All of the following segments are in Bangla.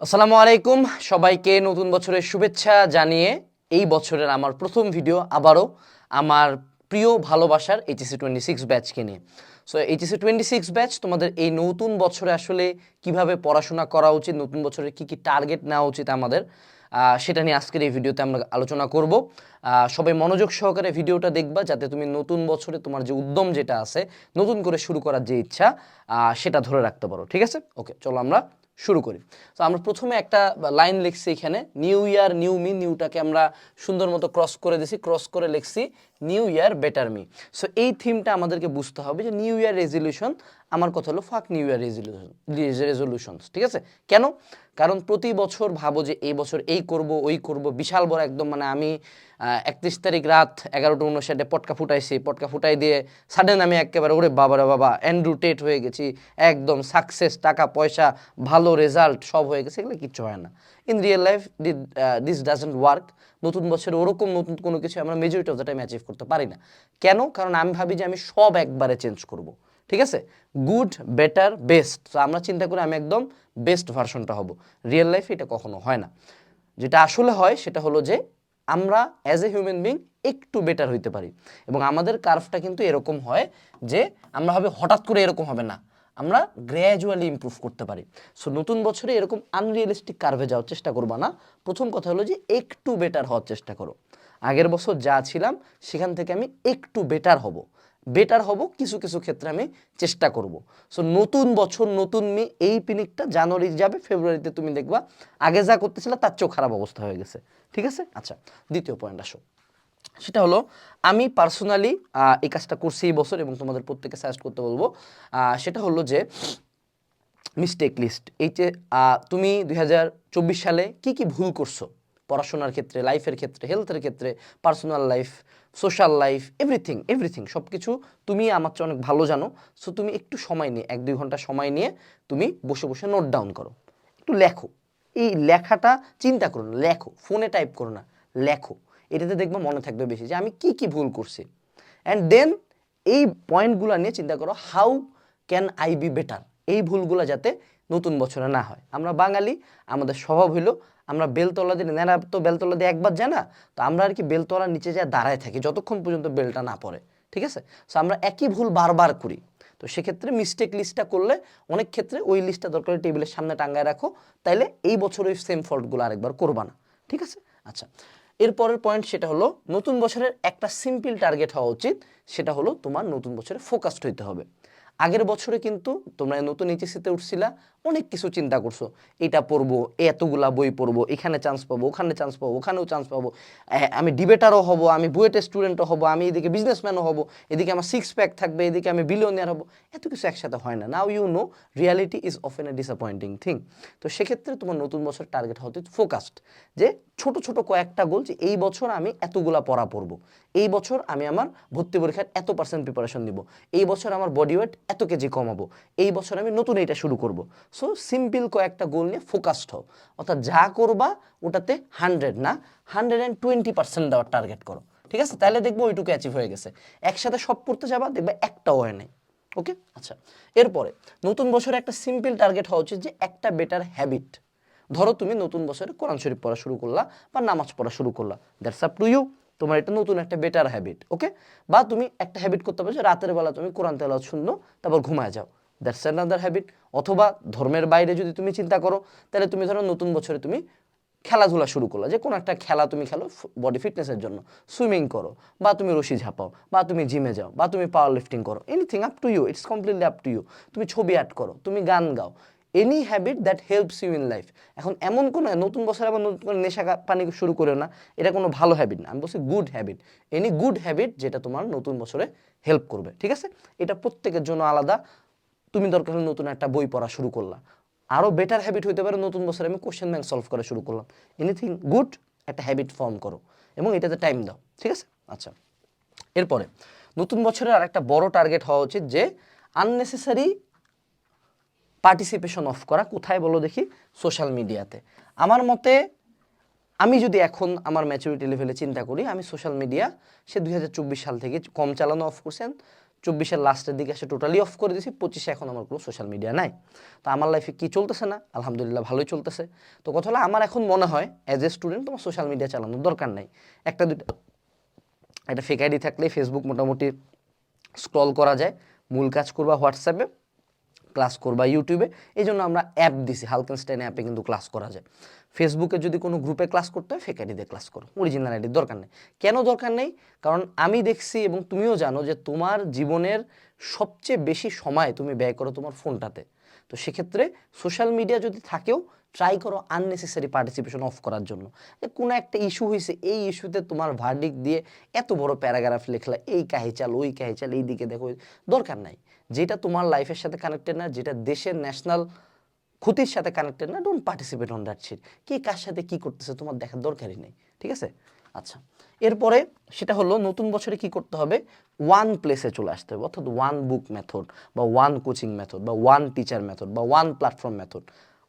আসসালামু আলাইকুম। সবাইকে নতুন বছরের শুভেচ্ছা জানিয়ে এই বছরের আমার প্রথম ভিডিও আবারও আমার প্রিয় ভালোবাসার এইচএসি টোয়েন্টি সিক্স ব্যাচকে নিয়ে। So HSC twenty six batch, তোমাদের এই নতুন বছরে আসলে কীভাবে পড়াশোনা করা উচিত, নতুন বছরে কি কি টার্গেট নেওয়া উচিত আমাদের সেটা নিয়ে আজকের এই ভিডিওতে আমরা আলোচনা করব। সবাই মনোযোগ সহকারে ভিডিওটা দেখবা যাতে তুমি নতুন বছরে তোমার যে উদ্যম যেটা আছে, নতুন করে শুরু করার যে ইচ্ছা সেটা ধরে রাখতে পারো। ঠিক আছে? ওকে চলো আমরা শুরু করি। তো আমরা প্রথমে একটা লাইন লিখছি এখানে নিউ ইয়ার নিউ মি নিউটাকে আমরা সুন্দর মতো ক্রস করে দিছি ক্রস করে লিখছি new year better me so এই থিমটা আমাদেরকে বুঝতে হবে যে নিউ ইয়ার রেজলিউশন আমার কথা হলো ফাক নিউ ইয়ার রেজলিউশন রেজলিউশনস ঠিক আছে? কেন? কারণ প্রতি বছর ভাবো যে এই বছর এই করব, ওই করব, বিশাল বড় একদম মানে আমি একত্রিশ তারিখ রাত এগারোটা উনষাটে পটকা ফুটাইছি, পটকা ফুটাই দিয়ে সাডেন আমি একেবারে ওরে বাবা বাবারে বাবা অ্যান্ড্রু টেট হয়ে গেছি, একদম সাকসেস টাকা, পয়সা, ভালো রেজাল্ট সব হয়ে গেছে, এগুলো কিচ্ছু হয় না। In real life this doesn't work নতুন বছরে ওরকম নতুন কোনো কিছু আমরা majority of the time achieve করতে পারি না। কেন? কারণ আমি ভাবি যে আমি সব একবারে চেঞ্জ করব। ঠিক আছে? গুড বেটার বেস্ট তো আমরা চিন্তা করি আমি একদম বেস্ট ভার্সনটা হব। রিয়েল লাইফে এটা কখনো হয় না। যেটা আসলে হয় সেটা হলো যে আমরা অ্যাজ এ হিউম্যান বিং একটু বেটার হইতে পারি। এবং আমাদের কার্ভটা কিন্তু এরকম হয় যে আমরা ভাবে হঠাৎ করে এরকম হবে না। আমরা গ্র্যাজুয়ালি ইমপ্রুভ করতে পারি। সো নতুন বছরে এরকম আনরিয়েলিস্টিক কার্ভে যাওয়ার চেষ্টা করবা না। প্রথম কথা হলো যে একটু বেটার হওয়ার চেষ্টা করো। আগের বছর যা ছিলাম, সেখান থেকে আমি একটু বেটার হব। বেটার হব, কিছু কিছু ক্ষেত্রে আমি চেষ্টা করব। সো নতুন বছর, নতুন মি, এই পিনিকটা জানুয়ারি যাবে, ফেব্রুয়ারিতে তুমি দেখবা, আগে যা করতেছিলে তার চেয়েও খারাপ অবস্থা হয়ে গেছে। ঠিক আছে? আচ্ছা দ্বিতীয় পয়েন্ট আসো। সেটা হলো, আমি পার্সোনালি এই কাজটা করছি এই বছর এবং তোমাদের প্রত্যেকে সাজেস্ট করতে বলব। সেটা হলো যে মিস্টেক লিস্ট এই যে তুমি দুই হাজার চব্বিশ সালে কি কি ভুল করছ? পড়াশোনার ক্ষেত্রে লাইফের ক্ষেত্রে হেলথের ক্ষেত্রে personal life social life everything everything সব কিছু তুমি আমার চেয়ে অনেক ভালো জানো। সো তুমি একটু সময় নিয়ে, এক দুই ঘণ্টা সময় নিয়ে তুমি বসে বসে নোট ডাউন করো। একটু লেখো। এই লেখাটা চিন্তা করো না, লেখো। ফোনে টাইপ করো না, লেখো। এটাতে দেখব মনে থাকবে বেশি যে আমি কি কি ভুল করছি। অ্যান্ড দেন এই পয়েন্টগুলো নিয়ে চিন্তা করো how can I be better এই ভুলগুলো যাতে নতুন বছরে না হয়। আমরা বাঙালি, আমাদের স্বভাব হইল আমরা বেলতলা দিয়ে নেনা তো বেলতলা দিয়ে একবার যায় না, তো আমরা আর কি বেলতলার নিচে যায় দাঁড়ায় থাকি, যতক্ষণ পর্যন্ত বেলটা না পড়ে, ঠিক আছে? সো আমরা একই ভুল বারবার করি। তো সেক্ষেত্রে মিস্টেক লিস্টটা করলে অনেক ক্ষেত্রে ওই লিস্টটা দরকার টেবিলের সামনে টাঙ্গায় রাখো, তাইলে এই বছর ওই সেম ফল্টগুলো আরেকবার করবা না, ঠিক আছে? আচ্ছা এরপরের পয়েন্ট সেটা হলো নতুন বছরের একটা সিম্পল টার্গেট হওয়া উচিত, সেটা হলো তোমার নতুন বছরে ফোকাসড হইতে হবে। আগের বছরে কিন্তু তোমরা নতুন এইচএসিতে উঠছিলা অনেক কিছু চিন্তা করছ। এটা পড়ব, এতগুলা বই পড়ব, এখানে চান্স পাবো, ওখানে চান্স পাবো, ওখানেও চান্স পাবো। আমি ডিবেটারও হব, আমি বুয়েটের স্টুডেন্টও হব, আমি এদিকে বিজনেসম্যানও হব, এদিকে আমার সিক্স প্যাক থাকবে, এদিকে আমি বিলিয়নিয়ার হব, এত কিছু একসাথে হয় না। Now you know reality is often a disappointing thing তো সেক্ষেত্রে তোমার নতুন বছর টার্গেট হতে ফোকাসড যে ছোট ছোট কয়েকটা গোল যে এই বছর আমি এতগুলা পড়া পড়ব। এই বছর আমি আমার ভর্তি পরীক্ষার এত পার্সেন্ট প্রিপারেশন নিব। এই বছর আমার বডি ওয়েট এত কেজি কমাবো। এই বছর আমি নতুন এটা শুরু করব। সো সিম্পল কয়েকটা গোল নিয়ে ফোকাসড হও। অর্থাৎ যা করবা, ওটাতে হান্ড্রেড না হান্ড্রেড অ্যান্ড টোয়েন্টি পার্সেন্ট দেওয়ার টার্গেট করো। ঠিক আছে? তাহলে দেখব ওইটুকু অ্যাচিভ হয়ে গেছে। একসাথে সব পড়তে যাবা, দেখবে একটাও হয় নাই। ওকে আচ্ছা। এরপরে, নতুন বছরে একটা সিম্পল টার্গেট হওয়া উচিত যে একটা বেটার হ্যাবিট ধরো তুমি নতুন বছরে কোরআন শরীফ পড়া শুরু করলা বা নামাজ পড়া শুরু করলা। দ্যাটস আপ টু ইউ তোমার এটা নতুন একটা বেটার হ্যাবিট ওকে বা তুমি একটা হ্যাবিট করতে পারছ রাতের বেলা তুমি কোরআন তেলাওয়াত শুনলো, তারপর ঘুমায় যাও। দ্যাটস অ্যানাদার হ্যাবিট অথবা ধর্মের বাইরে যদি তুমি চিন্তা করো, তাহলে তুমি ধরো নতুন বছরে তুমি খেলাধুলা শুরু করল। যে কোনো একটা খেলা তুমি খেলো বডি ফিটনেসের জন্য। সুইমিং করো, বা তুমি রশি ঝাঁপাও, বা তুমি জিমে যাও, বা তুমি পাওয়ার লিফটিং করো। Anything up to you it's completely up to you তুমি ছবি অ্যাড করো, তুমি গান গাও। Any habit that helps you in life এখন এমন কোনো নতুন বছরে আবার নতুন করে নেশা পানি শুরু করে না। এটা কোনো ভালো হ্যাবিট না। আমি বলছি good habit any good habit যেটা তোমার নতুন বছরে হেল্প করবে। ঠিক আছে? এটা প্রত্যেকের জন্য আলাদা। তুমি দরকার হলে নতুন একটা বই পড়া শুরু করলা। আরও বেটার হ্যাবিট হইতে পারে নতুন বছরে আমি কোশ্চেন ব্যাংক সলভ করা শুরু করলাম। এনিথিং গুড একটা হ্যাবিট ফর্ম করো এবং এটাতে টাইম দাও, ঠিক আছে? আচ্ছা এরপরে নতুন বছরের আরেকটা বড় টার্গেট হওয়া উচিত যে আননেসেসারি পার্টিসিপেশন অফ করা। কোথায় বলো দেখি? সোশ্যাল মিডিয়াতে আমার মতে আমি যদি এখন আমার ম্যাচুরিটি লেভেলে চিন্তা করি, আমি সোশ্যাল মিডিয়া সে দুই হাজার চব্বিশ সাল থেকে কম চালানো অফ করছেন চব্বিশের লাস্টের দিকে এসে টোটালি অফ করে দিয়েছি, পঁচিশে এখন আমার কোনো সোশ্যাল মিডিয়া নাই। তো আমার লাইফে কী চলতেছে না? আলহামদুলিল্লাহ ভালোই চলতেছে। তো কথা হলো, আমার এখন মনে হয় অ্যাজ এ স্টুডেন্ট তোমার সোশ্যাল মিডিয়া চালানোর দরকার নাই। একটা দুটো একটা ফেক আইডি থাকলে ফেসবুক মোটামুটি স্ক্রল করা যায়। মূল কাজ করবা হোয়াটসঅ্যাপে। ক্লাস করবা ইউটিউবে এই জন্য আমরা অ্যাপ দিছি। হালকেনস্টাইন অ্যাপে কিন্তু ক্লাস করা যায়। ফেসবুকে যদি কোনো গ্রুপে ক্লাস করতে হয় ফেক আইডি দিয়ে ক্লাস করো। অরিজিনাল আইডির দরকার নেই। কেন দরকার নেই? কারণ আমি দেখছি এবং তুমিও জানো যে তোমার জীবনের সবচেয়ে বেশি সময় তুমি ব্যয় করো তোমার ফোনটাতে। তো সেক্ষেত্রে সোশ্যাল মিডিয়া যদি থাকেও ট্রাই করো আননেসেসারি পার্টিসিপেশন অফ করার জন্য। যে কোনো একটা ইস্যু হয়েছে এই ইস্যুতে তোমার ভার্ডিক দিয়ে এত বড় প্যারাগ্রাফ লেখলা, এই কাহে চাল ওই কাহে চাল এই দিকে দেখো, দরকার নাই। যেটা তোমার লাইফের সাথে কানেক্টেড না, যেটা দেশের ন্যাশনাল ক্ষতির সাথে কানেক্টেড না don't participate on that shit কে কার সাথে কি করতেছে তোমার দেখার দরকারই নেই, ঠিক আছে? আচ্ছা এরপরে সেটা হলো নতুন বছরে কি করতে হবে? ওয়ান প্লেসে চলে আসতে হবে, অর্থাৎ ওয়ান বুক মেথড বা ওয়ান কোচিং মেথড বা ওয়ান টিচার মেথড বা ওয়ান প্ল্যাটফর্ম মেথড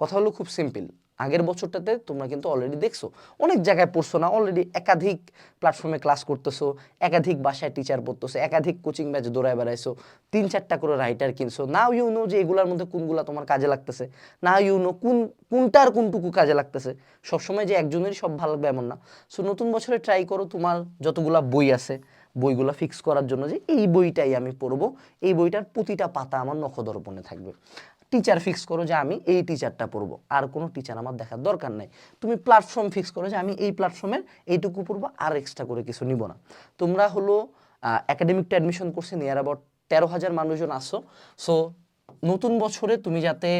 কথা হলো খুব সিম্পল আগের বছরটাতে তোমরা কিন্তু অলরেডি দেখছ। অনেক জায়গায় পড়ছো না অলরেডি একাধিক প্ল্যাটফর্মে ক্লাস করতেছো, একাধিক বাসায় টিচার পড়তেছো, একাধিক কোচিং ব্যাচ দৌড়ায় বেড়াইছো, তিন চারটা করে রাইটার কিনছো। নাও ইউ নো যে এগুলোর মধ্যে কোনগুলা তোমার কাজে লাগতেছে। না ইউ নো কোন, কোনটার কোনটুকু কাজে লাগতেছে। সবসময় যে একজনেরই সব ভালো লাগবে এমন না। সো নতুন বছরে ট্রাই করো তোমার যতগুলা বই আছে, বইগুলো ফিক্স করার জন্য যে এই বইটাই আমি পড়ব। এই বইটার প্রতিটা পাতা আমার নখদর্পণে থাকবে। টিচার ফিক্স করো যে আমি এই টিচারটা পড়ব। আর কোনো টিচার আমার দেখার দরকার নাই। তুমি প্ল্যাটফর্ম ফিক্স করো যে আমি এই প্ল্যাটফর্মের এইটুকু পড়ব, আর এক্সট্রা করে কিছু নিব না। তোমরা হলো একাডেমিকটা অ্যাডমিশন করছে নিয়ার অ্যাবাউট তেরো হাজার মানুষজন আসো সো নতুন বছরে তুমি যাতে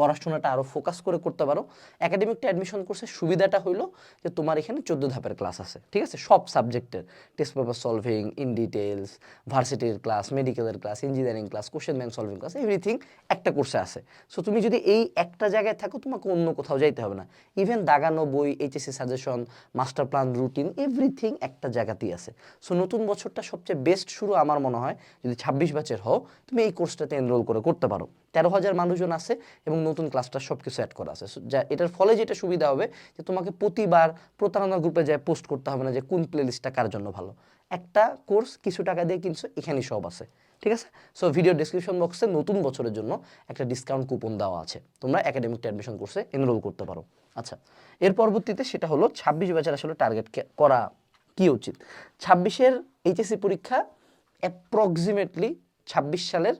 পড়াশোনাটা আরও ফোকাস করে করতে পারো। একাডেমিকটা অ্যাডমিশন কোর্সের সুবিধাটা হইল যে তোমার এখানে চোদ্দ ধাপের ক্লাস আছে, ঠিক আছে? সব সাবজেক্টের test paper solving in details ভার্সিটির ক্লাস মেডিকেলের class engineering class question bank solving class everything একটা কোর্সে আছে। সো তুমি যদি এই একটা জায়গায় থাকো, তোমাকে অন্য কোথাও যাইতে হবে না। ইভেন দাগানো বই HSC suggestion master plan routine everything একটা জায়গাতেই আছে। সো নতুন বছরটা সবচেয়ে বেস্ট শুরু আমার মনে হয় যদি ছাব্বিশ ব্যাচের হও, তুমি এই কোর্সটাতে এনরোল করে করতে পারো। তেরো হাজার মানুষজন আছে এবং নতুন ক্লাসটা সব কিছু অ্যাড করা আছে। যা, এটার ফলে যেটা সুবিধা হবে যে তোমাকে প্রতিবার প্রতারণা গ্রুপে যায় পোস্ট করতে হবে না যে কোন প্লেলিস্টটা কার জন্য ভালো। একটা কোর্স কিছু টাকা দিয়ে কিনছো, এখানেই সব আছে। ঠিক আছে? সো ভিডিও ডিসক্রিপশন বক্সে নতুন বছরের জন্য একটা ডিসকাউন্ট কুপন দেওয়া আছে। তোমরা একাডেমিক অ্যাডমিশন কোর্সে এনরোল করতে পারো। আচ্ছা এর পরবর্তীতে সেটা হলো ছাব্বিশ ব্যাচের আসলে টার্গেট করা কি উচিত? ছাব্বিশের এইচএসসি পরীক্ষা অ্যাপ্রক্সিমেটলি ছাব্বিশ সালের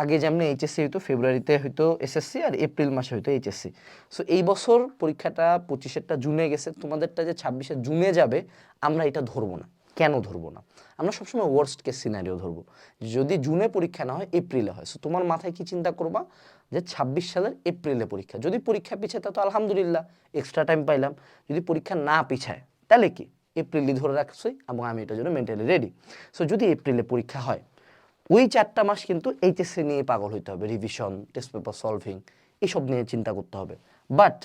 আগে যেমন এইচএসসি হইতো ফেব্রুয়ারিতে হয়তো এসএসসি আর এপ্রিল মাসে হয়তো এইচএসসি সো এই বছর পরীক্ষাটা পঁচিশেরটা জুনে গেছে, তোমাদেরটা যে ছাব্বিশে জুনে যাবে, আমরা এটা ধরবো না। কেন ধরবো না? আমরা সবসময় ওয়ার্স্ট কেস সিনারিও ধরবো। যদি জুনে পরীক্ষা না হয় এপ্রিলে হয়। সো তোমার মাথায় কি চিন্তা করবা? যে ছাব্বিশ সালের এপ্রিলে পরীক্ষা। যদি পরীক্ষা পিছায়, তা তো আলহামদুলিল্লাহ এক্সট্রা টাইম পাইলাম। যদি পরীক্ষা না পিছায়, তাহলে কি? এপ্রিলই ধরে রাখছি এবং আমি এটার জন্য মেন্টালি রেডি সো যদি এপ্রিলে পরীক্ষা হয় ওই চারটা মাস কিন্তু এইচএসসি নিয়ে পাগল হইতে হবে রিভিশন টেস্ট পেপার সলভিং এসব নিয়ে চিন্তা করতে হবে। বাট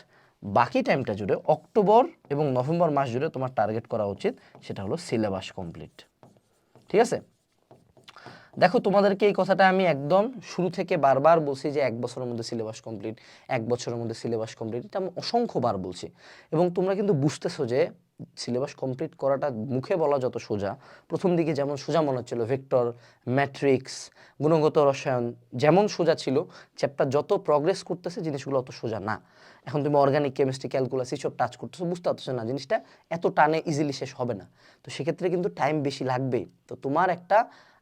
বাকি টাইমটা জুড়ে অক্টোবর এবং নভেম্বর মাস জুড়ে তোমার টার্গেট করা উচিত, সেটা হলো সিলেবাস কমপ্লিট ঠিক আছে? দেখো, তোমাদেরকে এই কথাটা আমি একদম শুরু থেকে বারবার বলছি যে এক বছরের মধ্যে সিলেবাস কমপ্লিট এক বছরের মধ্যে সিলেবাস কমপ্লিট এটা আমি অসংখ্যবার বলছি। এবং তোমরা কিন্তু বুঝতেছো যে সিলেবাস কমপ্লিট করাটা মুখে বলা যত সোজা, প্রথম দিকে যেমন সোজা মনে হচ্ছিল, ভেক্টর, ম্যাট্রিক্স, গুণগত রসায়ন, যেমন সোজা ছিল, চ্যাপ্টার যত প্রগ্রেস করতেছে জিনিসগুলো অত সোজা না। এখন তুমি অর্গানিক কেমিস্ট্রি ক্যালকুলাস এইসব টাচ করতেছো, বুঝতে পারতেছো না জিনিসটা, এত টানে ইজিলি শেষ হবে না। তো সেক্ষেত্রে কিন্তু টাইম বেশি লাগবেই। তো তোমার একটা,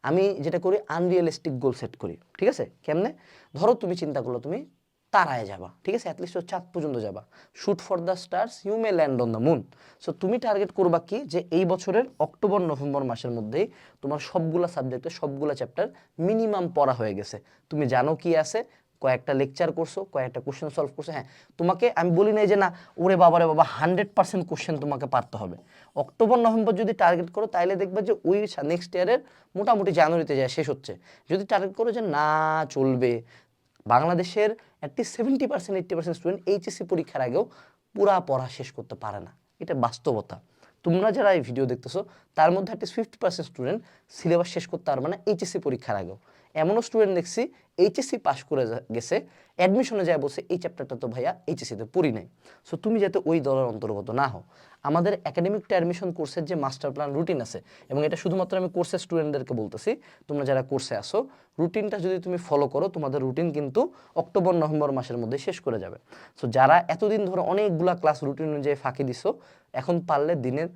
আমি যেটা করি আনরিয়েলিস্টিক গোল সেট করি, ঠিক আছে? কেমনে? ধরো তুমি চিন্তা করল, তুমি তারায় যাবা, ঠিক আছে? অ্যাটলিস্ট চাঁদ পর্যন্ত যাবা। Shoot for the stars you may land on the moon so তুমি টার্গেট করবা কি? যে এই বছরের অক্টোবর, নভেম্বর মাসের মধ্যেই তোমার সবগুলা সাবজেক্টে সবগুলা চ্যাপ্টার মিনিমাম পড়া হয়ে গেছে। তুমি জানো কি আছে? কয়েকটা লেকচার করছ, কয়েকটা কোশ্চেন সলভ করছ। হ্যাঁ তোমাকে আমি বলি নাই যে না, ওরে বাবারে বাবা হান্ড্রেড পার্সেন্ট কোশ্চেন তোমাকে পারতে হবে। অক্টোবর, নভেম্বর যদি টার্গেট করো তাহলে দেখবে যে ওই নেক্সট ইয়ারের মোটামুটি জানুয়ারিতে যায় শেষ হচ্ছে। যদি টার্গেট করো যে না, চলবে বাংলাদেশের একটি seventy percent eighty percent student HSC পরীক্ষার আগেও পুরা পড়া শেষ করতে পারে না। এটা বাস্তবতা। তোমরা যারা এই ভিডিও দেখতেছো, তার মধ্যে at least fifty percent student syllabus শেষ করতে পারবে না এইচএসসি পরীক্ষার আগেও। এমনও স্টুডেন্ট দেখছি এইচএসসি পাশ করে গেছে অ্যাডমিশনে যায় বলছে, এই চ্যাপ্টারটা তো ভাইয়া এইচএসসিতে পড়ি নাই। সো তুমি যাতে ওই দলের অন্তর্গত না হও। আমাদের একাডেমিক টু অ্যাডমিশন কোর্সের যে মাস্টার প্ল্যান রুটিন আছে, এবং এটা শুধুমাত্র আমি কোর্সের স্টুডেন্টদেরকে বলতেছি, তোমরা যারা কোর্সে আসো রুটিনটা যদি তুমি ফলো করো, তোমাদের রুটিন কিন্তু অক্টোবর, নভেম্বর মাসের মধ্যে শেষ করে যাবে। সো যারা এতদিন ধরে অনেকগুলা ক্লাস রুটিন অনুযায়ী ফাঁকি দিছো, এখন পারলে দিনের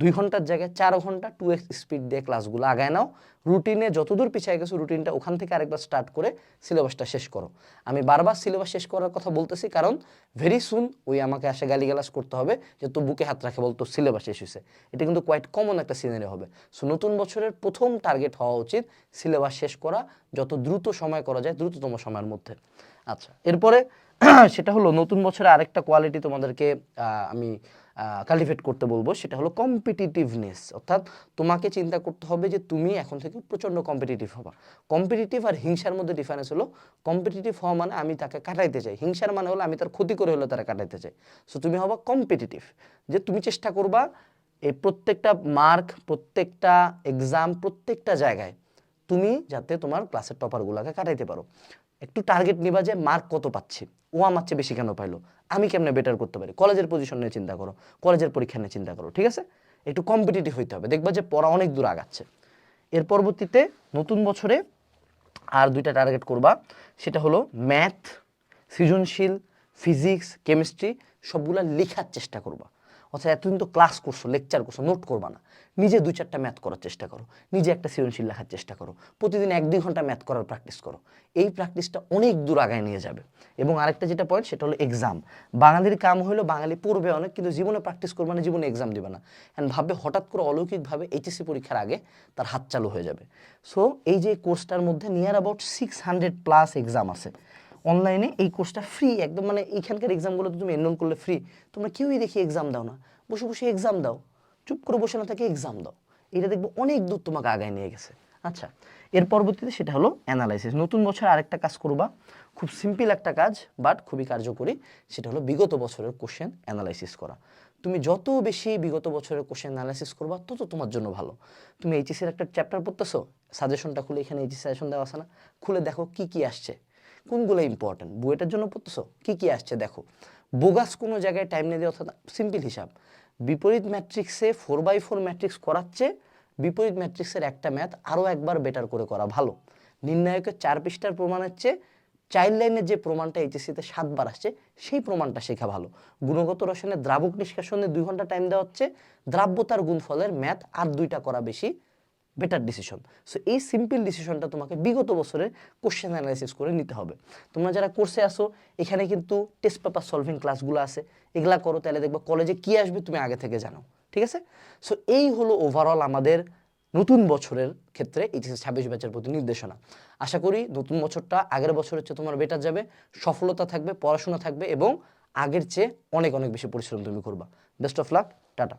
দুই ঘণ্টার জায়গায় চার ঘণ্টা টু এক্স স্পিড দিয়ে ক্লাসগুলো আগায় নাও। রুটিনে যতদূর পিছিয়ে গেছো রুটিনটা ওখান থেকে আরেকবার স্টার্ট করে সিলেবাসটা শেষ করো। আমি বারবার সিলেবাস শেষ করার কথা বলতেছি কারণ ভেরি সুন ওই আমাকে আসে গালিগালাজ করতে হবে যে তো বুকে হাত রাখে বলতো সিলেবাস শেষ হয়েছে এটা কিন্তু কোয়াইট কমন একটা সিনারি হবে। সো নতুন বছরের প্রথম টার্গেট হওয়া উচিত সিলেবাস শেষ করা, যত দ্রুত সময় করা যায় দ্রুততম সময়ের মধ্যে। আচ্ছা এরপরে সেটা হলো নতুন বছরে আরেকটা কোয়ালিটি তোমাদেরকে আমি কাল্টিভেট করতে বলব, সেটা হলো কম্পিটিটিভনেস অর্থাৎ তোমাকে চিন্তা করতে হবে যে তুমি এখন থেকে প্রচণ্ড কম্পিটিটিভ হবা। কম্পিটিটিভ আর হিংসার মধ্যে ডিফারেন্স হলো কম্পিটিটিভ হওয়া মানে আমি তাকে কাটাইতে চাই। হিংসার মানে হলো আমি তার ক্ষতি করে হলো তারা কাটাইতে চাই। সো তুমি হবা কম্পিটিটিভ যে তুমি চেষ্টা করবা এই প্রত্যেকটা মার্ক প্রত্যেকটা এক্সাম প্রত্যেকটা জায়গায় তুমি যাতে তোমার ক্লাসের টপারগুলোকে কাটাইতে পারো। একটু টার্গেট নিবা যে মার্ক কত পাচ্ছি। ও আমার চেয়ে বেশি কেন পাইলো? আমি কেমনে বেটার করতে পারি? কলেজের পজিশন নিয়ে চিন্তা করো, কলেজের পরীক্ষা নিয়ে চিন্তা করো, ঠিক আছে? একটু কম্পিটিটিভ হইতে হবে। দেখবা যে পড়া অনেক দূর আগাচ্ছে। এর পরবর্তীতে নতুন বছরে আর দুইটা টার্গেট করবা, সেটা হলো ম্যাথ সৃজনশীল ফিজিক্স কেমিস্ট্রি সবগুলা লেখার চেষ্টা করবা। অর্থাৎ এতদিন তো ক্লাস করছ লেকচার করছ নোট করবা না। নিজে দু চারটা ম্যাথ করার চেষ্টা করো। নিজে একটা সৃজনশীল লেখার চেষ্টা করো। প্রতিদিন এক দুই ঘণ্টা ম্যাথ করার প্র্যাকটিস করো। এই প্র্যাকটিসটা অনেক দূর আগায় নিয়ে যাবে। এবং আরেকটা যেটা পয়েন্ট সেটা হলো এক্সাম বাঙালির কাম হলো, বাঙালি পড়বে অনেক, কিন্তু জীবনে প্র্যাকটিস করবে না, জীবনে এক্সাম দেবে না। অ্যান্ড ভাববে হঠাৎ করে অলৌকিকভাবে এইচএসসি পরীক্ষার আগে তার হাত চালু হয়ে যাবে। সো এই যে কোর্সটার মধ্যে near about six hundred plus exam আছে। অনলাইনে এই কোর্সটা ফ্রি একদম মানে এইখানকার এক্সামগুলো তুমি এনরোল করলে ফ্রি তোমরা কেউই দেখি এক্সাম দাও না। বসে বসে এক্সাম দাও। চুপ করে বসে না থাকে এক্সাম দাও। এটা দেখব অনেক দূর তোমাকে আগায় নিয়ে গেছে। আচ্ছা এর পরবর্তীতে সেটা হলো অ্যানালাইসিস নতুন বছর আরেকটা কাজ করবা। খুব সিম্পল একটা কাজ বাট খুবই কার্যকরী। সেটা হলো বিগত বছরের কোশ্চেন অ্যানালাইসিস করা। তুমি যত বেশি বিগত বছরের কোশ্চেন অ্যানালাইসিস করবা, তত তোমার জন্য ভালো। তুমি এইচএসির একটা চ্যাপ্টার পড়তেছো সাজেশনটা খুলে এখানে এইচএস সাজেশন দেওয়া আছে না? খুলে দেখো কি কি আসছে। কোনগুলো ইম্পর্টেন্ট বুয়েটার জন্য পড়তেছো? কি কি আসছে দেখো। বোগাস কোনো জায়গায় টাইম নিয়ে দেওয়া, অর্থাৎ সিম্পল হিসাব। বিপরীত ম্যাট্রিক্সে ফোর বাই ফোর ম্যাট্রিক্স করাচ্ছে, বিপরীত ম্যাট্রিক্সের একটা ম্যাথ আরও একবার বেটার করে করা ভালো। নির্ণায়কের চার পৃষ্ঠার প্রমাণ হচ্ছে চাইল্ড লাইনের যে প্রমাণটা এইচএসসিতে সাতবার আসছে, সেই প্রমাণটা শেখা ভালো। গুণগত রসনে দ্রাবক নিষ্কাশনে দুই ঘণ্টা টাইম দেওয়া হচ্ছে, দ্রাব্যতার গুণফলের ম্যাথ আর দুইটা করা বেশি। বেটার ডিসিশন সো এই সিম্পল ডিসিশনটা তোমাকে বিগত বছরের কোশ্চেন অ্যানালাইসিস করে নিতে হবে। তোমরা যারা কোর্সে আসো এখানে কিন্তু টেস্ট পেপার সলভিং ক্লাসগুলো আছে। এগুলা করো, তাহলে দেখবে কলেজে কি আসবে তুমি আগে থেকে জানো। ঠিক আছে? সো এই হলো ওভারঅল আমাদের নতুন বছরের ক্ষেত্রে এইচএসসি ছাব্বিশ ব্যাচের প্রতি নির্দেশনা। আশা করি নতুন বছরটা আগের বছরের চেয়ে তোমার বেটার যাবে, সফলতা থাকবে, পড়াশোনা থাকবে এবং আগের চেয়ে অনেক অনেক বেশি পরিশ্রম তুমি করবা। Best of luck tata.